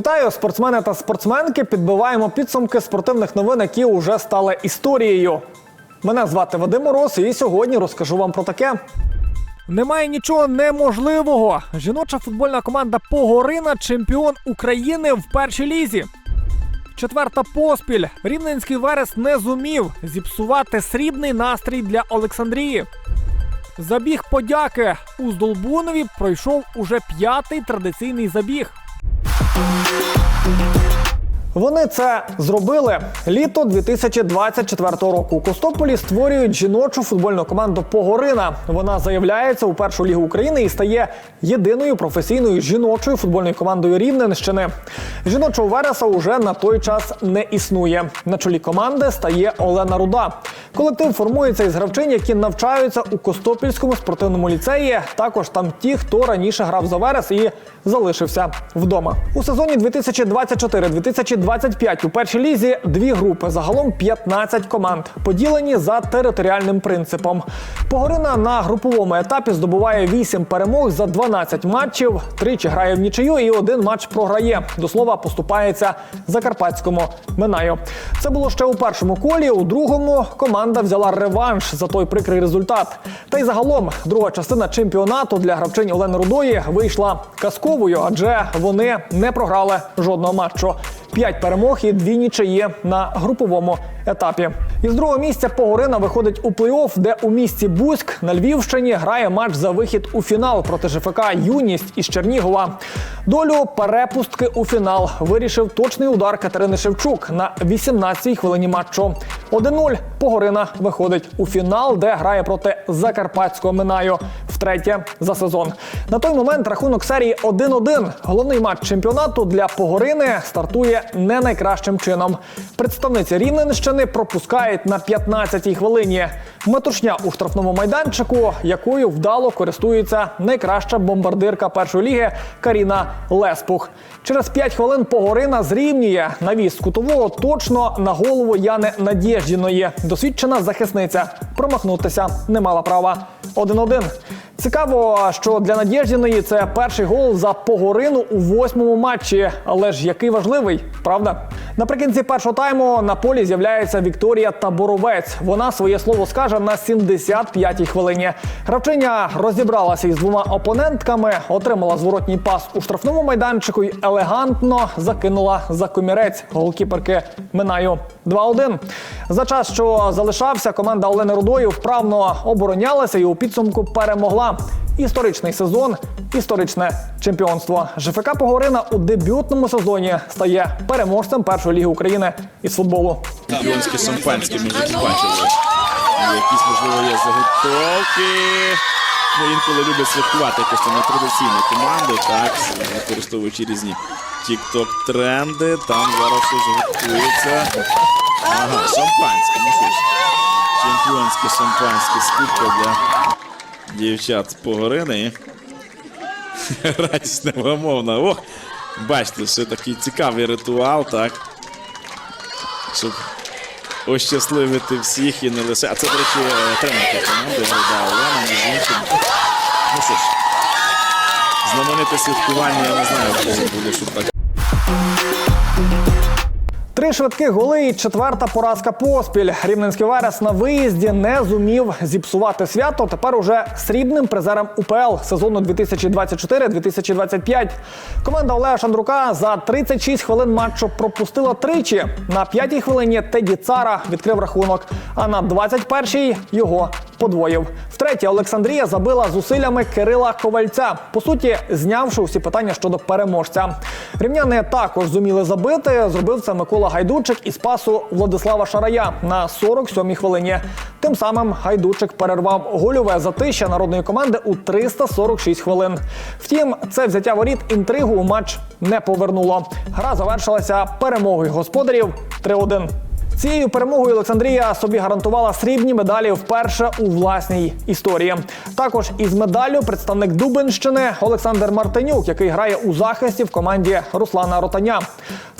Вітаю, спортсмени та спортсменки. Підбиваємо підсумки спортивних новин, які вже стали історією. Мене звати Вадим Мороз, і сьогодні розкажу вам про таке. Немає нічого неможливого. Жіноча футбольна команда Погорина чемпіон України в першій лізі. Четверта поспіль. Рівненський верес не зумів зіпсувати срібний настрій для Олександрії. Забіг подяки у Здолбунові пройшов уже п'ятий традиційний забіг. Thank Вони це зробили літо 2024 року. У Костополі створюють жіночу футбольну команду Погорина. Вона заявляється у першу лігу України і стає єдиною професійною жіночою футбольною командою Рівненщини. Жіночого вереса уже на той час не існує. На чолі команди стає Олена Руда. Колектив формується із гравчин, які навчаються у Костопільському спортивному ліцеї. Також там ті, хто раніше грав за верес і залишився вдома. У сезоні 2024-2025 у першій лізі дві групи, загалом 15 команд, поділені за територіальним принципом. Погорина на груповому етапі здобуває 8 перемог за 12 матчів, тричі грає в нічию і один матч програє. До слова, поступається закарпатському Минаю. Це було ще у першому колі. У другому команда взяла реванш за той прикрий результат. Та й загалом друга частина чемпіонату для гравчинь Олени Рудої вийшла казковою, адже вони не програли жодного матчу. П'ять перемог і дві нічиї на груповому етапі. Із другого місця Погорина виходить у плей-офф, де у місті Бузьк на Львівщині грає матч за вихід у фінал проти ЖФК Юність із Чернігова. Долю перепустки у фінал вирішив точний удар Катерини Шевчук на 18-й хвилині матчу. 1-0 Погорина виходить у фінал, де грає проти закарпатського Минаю втретє за сезон. На той момент рахунок серії 1-1. Головний матч чемпіонату для Погорини стартує не найкращим чином. Представниці Рівненщини пропускають на 15-й хвилині. Метушня у штрафному майданчику, якою вдало користується найкраща бомбардирка першої ліги Каріна Леспух. Через 5 хвилин Погорина зрівнює навіс кутового точно на голову Яни Надєждіної. Досвідчена захисниця промахнутися не мала права. 1-1. Цікаво, що для Надєждіної це перший гол за Погорину у восьмому матчі. Але ж який важливий, правда? Наприкінці першого тайму на полі з'являється Вікторія Таборовець. Вона своє слово скаже на 75-й хвилині. Гравчиня розібралася із двома опонентками, отримала зворотній пас у штрафному майданчику і елегантно закинула за комірець голкіперки Минаю 2-1. За час, що залишався, команда Олени Рудої вправно оборонялася і у підсумку перемогла. Історичний сезон, історичне чемпіонство. ЖФК Погорина у дебютному сезоні стає переможцем першої ліги України із футболу. Чемпіонське шампанське ми вже бачили. Якісь, можливо, є заготовки. Ну, інколи люблять святкувати якось там нетрадиційні команди, так, використовуючи різні тік-ток-тренди. Там зараз щось готується. Ага, шампанське, ну що ж. Чемпіонське шампанське скупка для дівчат з Погорини. Радість невгамовна. Ох, бачите, ще такий цікавий ритуал, так. Щоб ощасливити всіх і не лише. А це, до речі, е, тренерка команди Грида Олена, між іншим. Ну що ж, знамените святкування, я не знаю, кого буде, щоб так. Три швидкі голи і четверта поразка поспіль. Рівненський Верес на виїзді не зумів зіпсувати свято. Тепер уже срібним призером УПЛ сезону 2024-2025. Команда Олега Шандрука за 36 хвилин матчу пропустила тричі. На п'ятій хвилині Теді Цара відкрив рахунок, а на 21-й його подвоїв. Втретє Олександрія забила зусиллями Кирила Ковальця, по суті, знявши усі питання щодо переможця. Рівняни також зуміли забити. Зробив це Микола Гайдучик із пасу Владислава Шарая на 47-й хвилині. Тим самим Гайдучик перервав гольове затища народної команди у 346 хвилин. Втім, це взяття воріт інтригу у матч не повернуло. Гра завершилася перемогою господарів 3-1. Цією перемогою Олександрія собі гарантувала срібні медалі вперше у власній історії. Також із медаллю представник Дубинщини Олександр Мартинюк, який грає у захисті в команді Руслана Ротаня.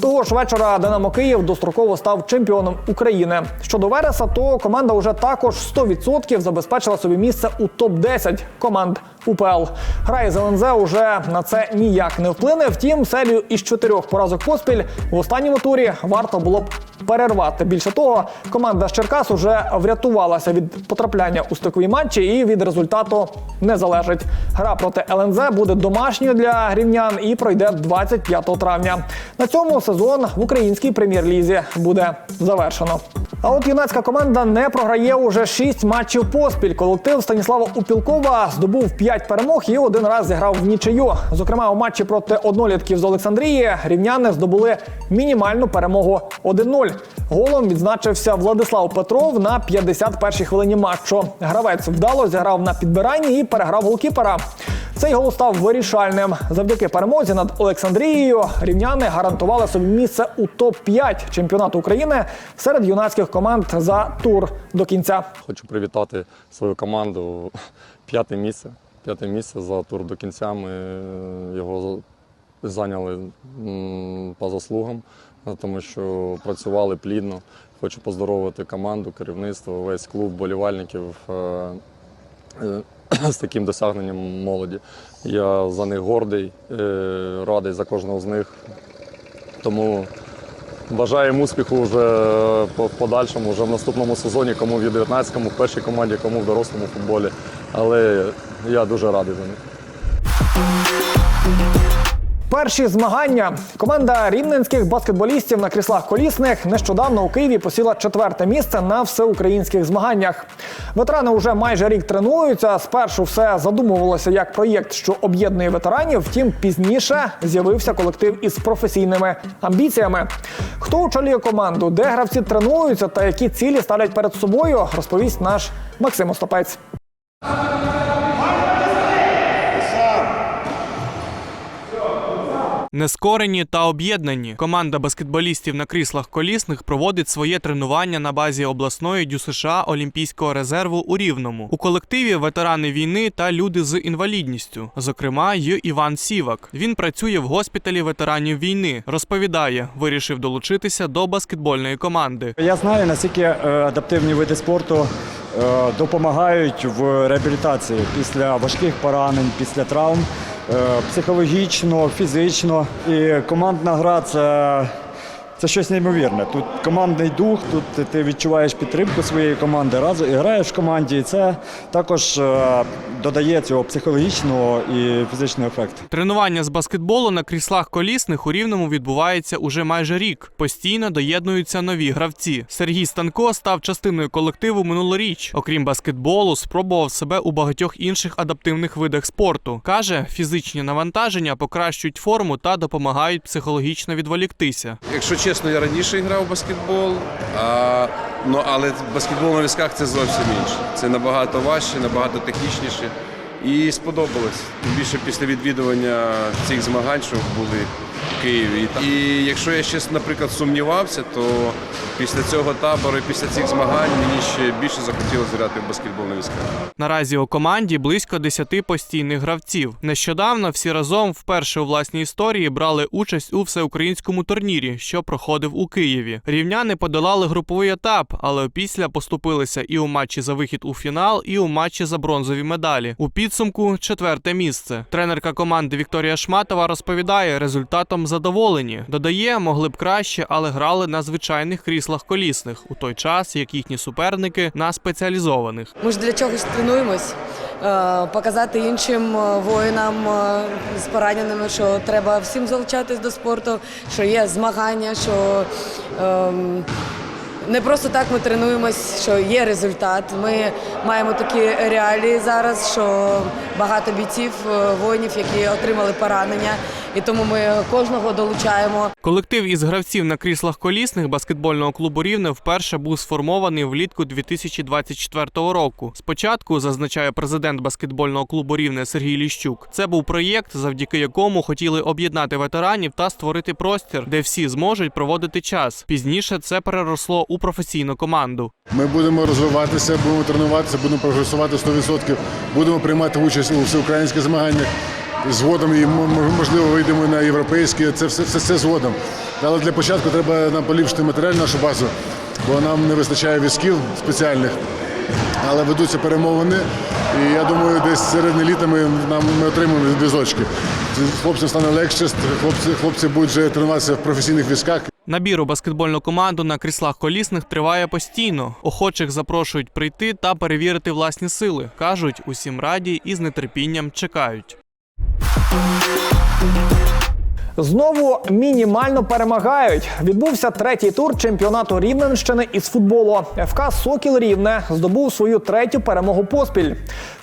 Того ж вечора Динамо Київ достроково став чемпіоном України. Щодо Вереса, то команда вже також 100% забезпечила собі місце у топ 10 команд УПЛ. Грає з ЛНЗ уже на це ніяк не вплине. Втім, серію із чотирьох поразок поспіль в останньому турі варто було б перервати. Більше того, команда з Черкас уже врятувалася від потрапляння у стикові матчі і від результату не залежить. Гра проти ЛНЗ буде домашньою для рівнян і пройде 25 травня. На цьому сезон в українській прем'єр-лізі буде завершено. А от юнацька команда не програє уже 6 матчів поспіль. Колектив Станіслава Упілкова здобув 5 перемог і один раз зіграв в нічию. Зокрема, у матчі проти однолітків з Олександрії рівняни здобули мінімальну перемогу 1-0. Голом відзначився Владислав Петров на 51-й хвилині матчу. Гравець вдало зіграв на підбиранні і переграв голкіпера. Цей гол став вирішальним. Завдяки перемозі над Олександрією рівняни гарантували собі місце у топ-5 чемпіонату України серед юнацьких команд за тур до кінця. Хочу привітати свою команду. П'яте місце. П'яте місце за тур до кінця. Ми його зайняли по заслугам, тому що працювали плідно. Хочу поздоровити команду, керівництво, весь клуб болівальників е, е, з таким досягненням молоді. Я за них гордий, е, радий за кожного з них. Тому Бажаємо успіху вже в подальшому, вже в наступному сезоні, кому в Ю-19, в першій команді, кому в дорослому футболі. Але я дуже радий за них. Перші змагання. Команда рівненських баскетболістів на кріслах колісних нещодавно у Києві посіла четверте місце на всеукраїнських змаганнях. Ветерани вже майже рік тренуються. Спершу все задумувалося як проєкт, що об'єднує ветеранів. Втім, пізніше з'явився колектив із професійними амбіціями. Хто очолює команду, де гравці тренуються та які цілі ставлять перед собою, розповість наш Максим Остапець. Нескорені та об'єднані. Команда баскетболістів на кріслах колісних проводить своє тренування на базі обласної ДЮСШ Олімпійського резерву у Рівному. У колективі ветерани війни та люди з інвалідністю. Зокрема, й Іван Сівак. Він працює в госпіталі ветеранів війни. Розповідає, вирішив долучитися до баскетбольної команди. Я знаю, наскільки е, адаптивні види спорту е, допомагають в реабілітації після важких поранень, після травм, психологічно, фізично. І командна гра це, це щось неймовірне. Тут командний дух, тут ти відчуваєш підтримку своєї команди, разом і граєш в команді. І це також е, додає цього психологічного і фізичного ефекту. Тренування з баскетболу на кріслах колісних у рівному відбувається уже майже рік. Постійно доєднуються нові гравці. Сергій Станко став частиною колективу минулоріч. Окрім баскетболу, спробував себе у багатьох інших адаптивних видах спорту. каже, фізичні навантаження покращують форму та допомагають психологічно відволіктися. Якщо чесно, я раніше грав у баскетбол, а, ну, але баскетбол на візках це зовсім інше. Це набагато важче, набагато технічніше. І сподобалось. Більше після відвідування цих змагань, що були в Києві. І якщо я ще, наприклад, сумнівався, то після цього табору і після цих змагань мені ще більше захотілося грати в баскетбол на візках. Наразі у команді близько 10 постійних гравців. Нещодавно всі разом вперше у власній історії брали участь у всеукраїнському турнірі, що проходив у Києві. Рівняни подолали груповий етап, але опісля поступилися і у матчі за вихід у фінал, і у матчі за бронзові медалі. У підсумку четверте місце. Тренерка команди Вікторія Шматова розповідає, результатом задоволені. Додає, могли б краще, але грали на звичайних кріслах колісних у той час, як їхні суперники на спеціалізованих. Ми ж для чогось тренуємось. е, Показати іншим е, воїнам е, з пораненими, що треба всім залучатись до спорту, що є змагання, що ем, не просто так ми тренуємось, що є результат. Ми маємо такі реалії зараз, що багато бійців, воїнів, які отримали поранення, і тому ми кожного долучаємо. Колектив із гравців на кріслах колісних баскетбольного клубу Рівне вперше був сформований влітку 2024 року. Спочатку зазначає президент баскетбольного клубу Рівне Сергій Ліщук. Це був проєкт, завдяки якому хотіли об'єднати ветеранів та створити простір, де всі зможуть проводити час. Пізніше це переросло у професійну команду. Ми будемо розвиватися, будемо тренуватися, будемо прогресувати 100%, будемо приймати участь у всеукраїнських змаганнях. Згодом і можливо вийдемо на європейські. Це все, все, все згодом. Але для початку треба нам поліпшити матеріальну нашу базу, бо нам не вистачає візків спеціальних. Але ведуться перемовини, і я думаю, десь середини літа ми, нам, ми отримаємо візочки. Хлопцям стане легше, хлопці, хлопці будуть вже тренуватися в професійних візках. Набір у баскетбольну команду на кріслах колісних триває постійно. Охочих запрошують прийти та перевірити власні сили. кажуть, усім раді і з нетерпінням чекають. Знову мінімально перемагають. Відбувся третій тур чемпіонату Рівненщини із футболу. ФК Сокіл Рівне здобув свою третю перемогу поспіль.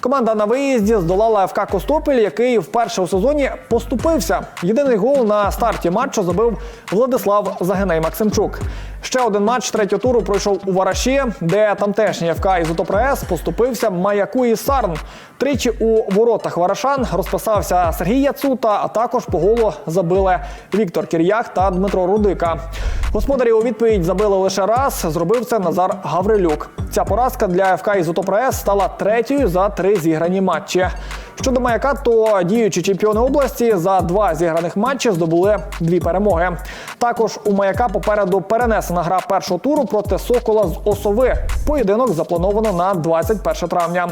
Команда на виїзді здолала ФК Костопіль, який вперше у сезоні поступився. Єдиний гол на старті матчу забив Владислав Загиней Максимчук. Ще один матч третього туру пройшов у Вараші, де тамтешній ФК Ізотопрес поступився маяку і Сарн. Тричі у воротах Варашан розписався Сергій Яцута, а також по голу забили Віктор Кір'ях та Дмитро Рудика. Господарі у відповідь забили лише раз. Зробив це Назар Гаврилюк. Ця поразка для ФК Ізотопрес стала третьою за три зіграні матчі. Щодо маяка, то діючі чемпіони області за два зіграних матчі здобули дві перемоги. Також у маяка попереду перенесена гра першого туру проти Сокола з Осови. Поєдинок заплановано на 21 травня.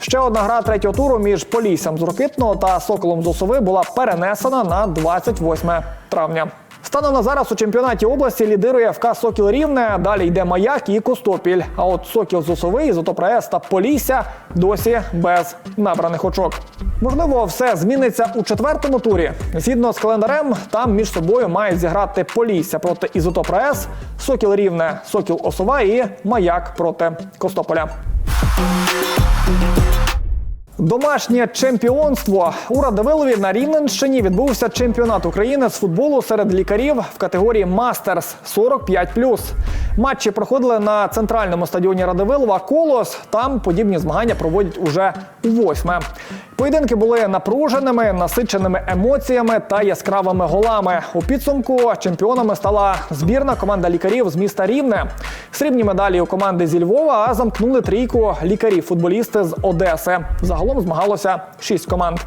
Ще одна гра третього туру між Поліссям з Рокитного та Соколом з Осови була перенесена на 28 травня. Станом на зараз у чемпіонаті області лідирує ФК Сокіл Рівне. Далі йде Маяк і Костопіль. А от Сокіл з Осови, Ізотопрес та Полісся досі без набраних очок. Можливо, все зміниться у четвертому турі. Згідно з календарем, там між собою мають зіграти Полісся проти Ізотопрес, Сокіл Рівне, Сокіл Осова і Маяк проти Костополя. Домашнє чемпіонство у Радивилові на Рівненщині відбувся чемпіонат України з футболу серед лікарів в категорії Мастерс 45+. Матчі проходили на центральному стадіоні Радивилова Колос. Там подібні змагання проводять уже восьме. Поєдинки були напруженими, насиченими емоціями та яскравими голами. У підсумку чемпіонами стала збірна команда лікарів з міста Рівне. Срібні медалі у команди зі Львова, а замкнули трійку лікарі-футболісти з Одеси. Загалом змагалося шість команд.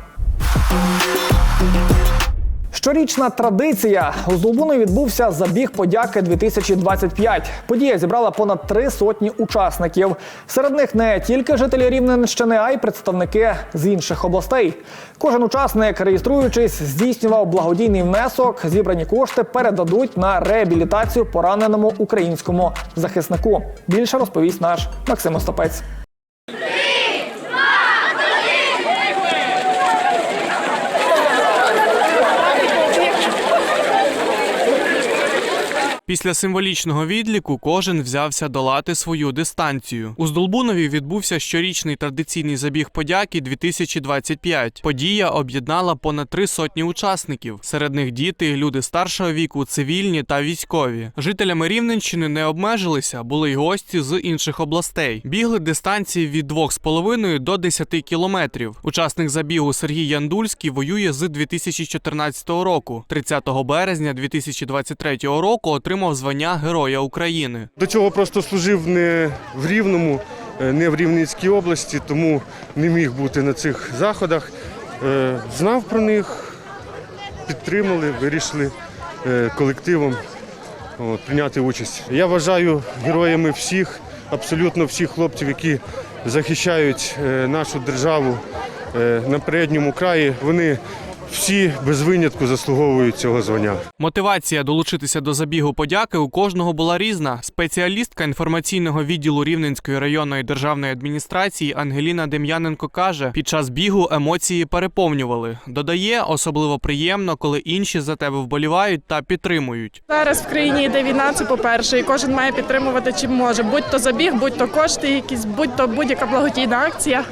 Щорічна традиція у Здолбунові відбувся забіг подяки 2025. Подія зібрала понад три сотні учасників. Серед них не тільки жителі Рівненщини, а й представники з інших областей. Кожен учасник, реєструючись, здійснював благодійний внесок. Зібрані кошти передадуть на реабілітацію пораненому українському захиснику. Більше розповість наш Максим Остапець. Після символічного відліку кожен взявся долати свою дистанцію. У Здолбунові відбувся щорічний традиційний забіг подяки 2025. Подія об'єднала понад три сотні учасників. Серед них діти, люди старшого віку, цивільні та військові. Жителями Рівненщини не обмежилися, були й гості з інших областей. Бігли дистанції від 2,5 до 10 кілометрів. Учасник забігу Сергій Яндульський воює з 2014 року. 30 березня 2023 року отримав звання Героя України. До цього просто служив не в Рівному, е, не в Рівненській області, тому не міг бути на цих заходах. Е, Знав про них, підтримали, вирішили е, колективом прийняти участь. Я вважаю героями всіх, абсолютно всіх хлопців, які захищають нашу державу на передньому краї. Вони всі без винятку заслуговують цього звання. Мотивація долучитися до забігу подяки у кожного була різна. Спеціалістка інформаційного відділу Рівненської районної державної адміністрації Ангеліна Дем'яненко каже: під час бігу емоції переповнювали. Додає, особливо приємно, коли інші за тебе вболівають та підтримують. Зараз в країні йде війна, це по-перше, і кожен має підтримувати чим може. Будь то забіг, будь то кошти, якісь, будь то будь-яка благодійна акція.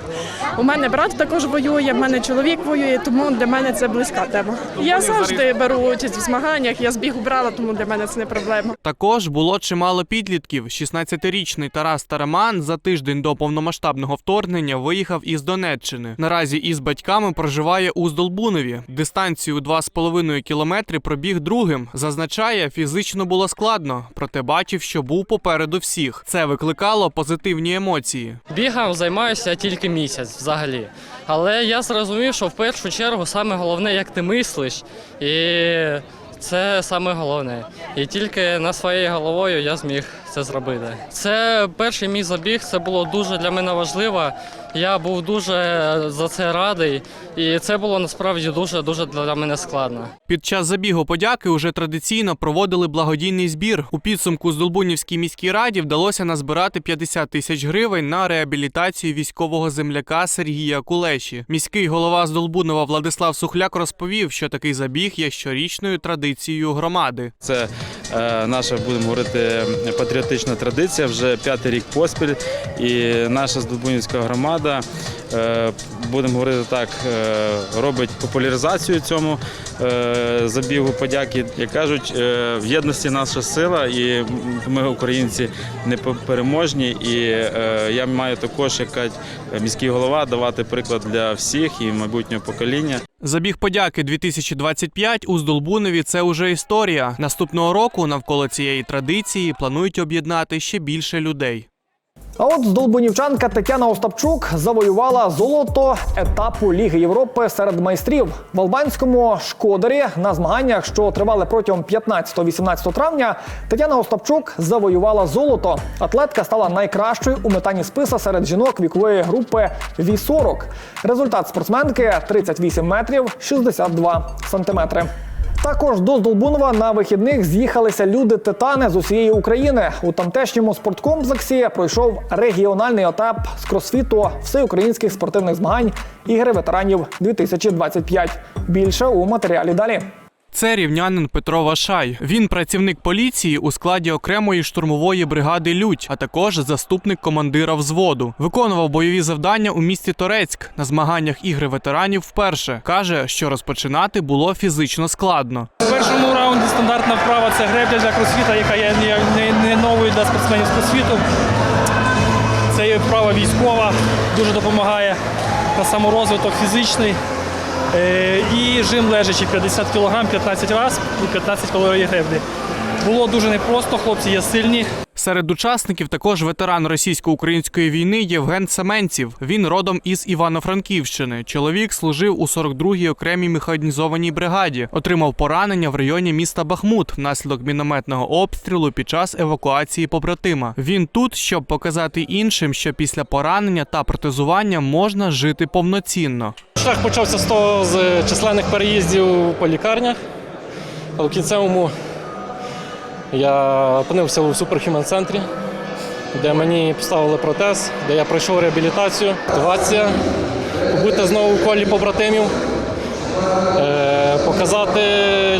У мене брат також воює, в мене чоловік воює, тому для мене це близька тема. Я завжди беру участь в змаганнях, я з бігу брала, тому для мене це не проблема. Також було чимало підлітків. 16-річний Тарас Тараман за тиждень до повномасштабного вторгнення виїхав із Донеччини. Наразі із батьками проживає у Здолбунові. Дистанцію у 2,5 кілометри пробіг другим. Зазначає, фізично було складно, проте бачив, що був попереду всіх. Це викликало позитивні емоції. Бігом займаюся тільки місяць взагалі. Але я зрозумів, що в першу чергу саме головне, як ти мислиш. І це саме головне. І тільки на своєю головою я зміг це зробити. Це перший мій забіг, це було дуже для мене важливо. Я був дуже за це радий, і це було насправді дуже дуже для мене складно. Під час забігу подяки уже традиційно проводили благодійний збір. У підсумку Здолбунівській міській раді вдалося назбирати 50 тисяч гривень на реабілітацію військового земляка Сергія Кулеші. Міський голова Здолбунова Владислав Сухляк розповів, що такий забіг є щорічною традицією громади. Це наша, будемо говорити, патріотична традиція вже п'ятий рік поспіль. І наша Здобунівська громада, е, будемо говорити так, е, робить популяризацію цьому е, забігу подяки. Як кажуть, е, в єдності наша сила, і ми, українці, непереможні. І я маю також, як міський голова, давати приклад для всіх і майбутнього покоління. Забіг подяки 2025 у Здолбунові це уже історія. Наступного року навколо цієї традиції планують об'єднати ще більше людей. А от здолбунівчанка Тетяна Остапчук завоювала золото етапу Ліги Європи серед майстрів в албанському Шкодарі на змаганнях, що тривали протягом 15-18 травня. Тетяна Остапчук завоювала золото. Атлетка стала найкращою у метанні списа серед жінок вікової групи Ві-40. Результат спортсменки 38 метрів 62 сантиметри. Також до Здолбунова на вихідних з'їхалися люди-титани з усієї України. У тамтешньому спорткомплексі пройшов регіональний етап з кросфіту всеукраїнських спортивних змагань ігри ветеранів 2025. Більше у матеріалі далі. Це рівнянин Петро Вашай. Він працівник поліції у складі окремої штурмової бригади Людь, а також заступник командира взводу. Виконував бойові завдання у місті Торецьк на змаганнях ігри ветеранів вперше. каже, що розпочинати було фізично складно. В першому раунді стандартна вправа це гребля для кросфіта, яка є не, новою для спортсменів з кросфіту. Це вправа військова, дуже допомагає на саморозвиток фізичний. Е, І жим лежачий 50 кг 15 разів і 15 калорій греблі. Було дуже непросто, хлопці є сильні. Серед учасників також ветеран російсько-української війни Євген Семенців. Він родом із Івано-Франківщини. Чоловік служив у 42-й окремій механізованій бригаді. Отримав поранення в районі міста Бахмут внаслідок мінометного обстрілу під час евакуації побратима. Він тут, щоб показати іншим, що після поранення та протезування можна жити повноцінно. Шлях почався з того з численних переїздів по лікарнях. А в кінцевому я опинився у суперхімен центрі, де мені поставили протез, де я пройшов реабілітацію. Мотивація побути знову в колі побратимів, е, показати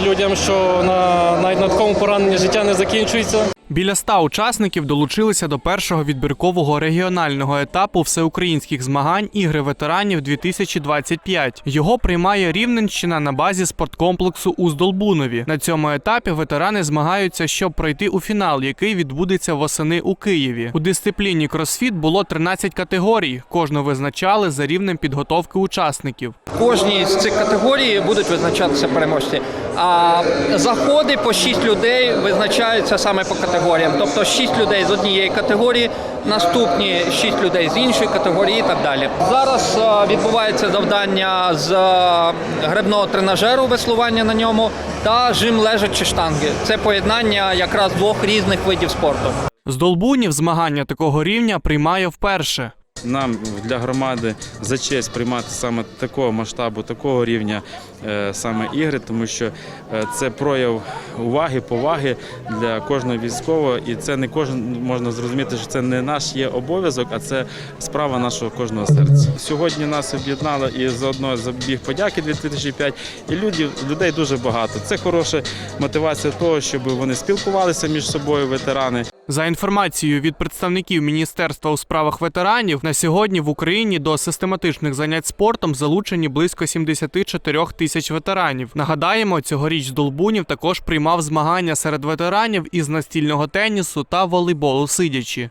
людям, що на, навіть на такому пораненні життя не закінчується. Біля ста учасників долучилися до першого відбіркового регіонального етапу всеукраїнських змагань ігри ветеранів 2025. Його приймає Рівненщина на базі спорткомплексу у Здолбунові. На цьому етапі ветерани змагаються, щоб пройти у фінал, який відбудеться восени у Києві. У дисципліні кросфіт було 13 категорій. Кожну визначали за рівнем підготовки учасників. кожній з цих категорій будуть визначатися переможці. А заходи по 6 людей визначаються саме по категоріям. Тобто 6 людей з однієї категорії, наступні 6 людей з іншої категорії і так далі. Зараз е, відбувається завдання з е, гребного тренажеру, веслування на ньому та жим лежачі штанги. Це поєднання якраз двох різних видів спорту. Здолбунів змагання такого рівня приймає вперше. Нам для громади за честь приймати саме такого масштабу, такого рівня е, саме ігри, тому що е, це прояв уваги, поваги для кожного військового, і це не кожен можна зрозуміти, що це не наш є обов'язок, а це справа нашого кожного серця. Сьогодні нас об'єднало і заодно забіг подяки 2005, і людей, людей дуже багато. Це хороша мотивація того, щоб вони спілкувалися між собою, ветерани. За інформацією від представників Міністерства у справах ветеранів, на сьогодні в Україні до систематичних занять спортом залучені близько 74 тисяч ветеранів. Нагадаємо, цьогоріч Долбунів також приймав змагання серед ветеранів із настільного тенісу та волейболу сидячи.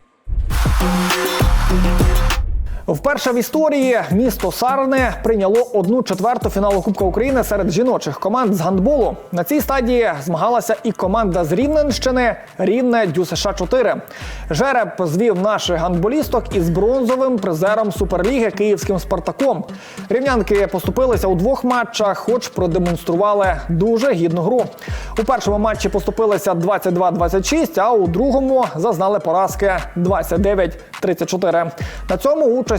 Вперше в історії місто Сарне прийняло одну четверту фіналу Кубка України серед жіночих команд з гандболу. На цій стадії змагалася і команда з Рівненщини Рівне ДЮСШ 4 Жереб звів наших гандболісток із бронзовим призером Суперліги Київським Спартаком. Рівнянки поступилися у двох матчах, хоч продемонстрували дуже гідну гру. У першому матчі поступилися 22-26, а у другому зазнали поразки 29-34. На цьому участь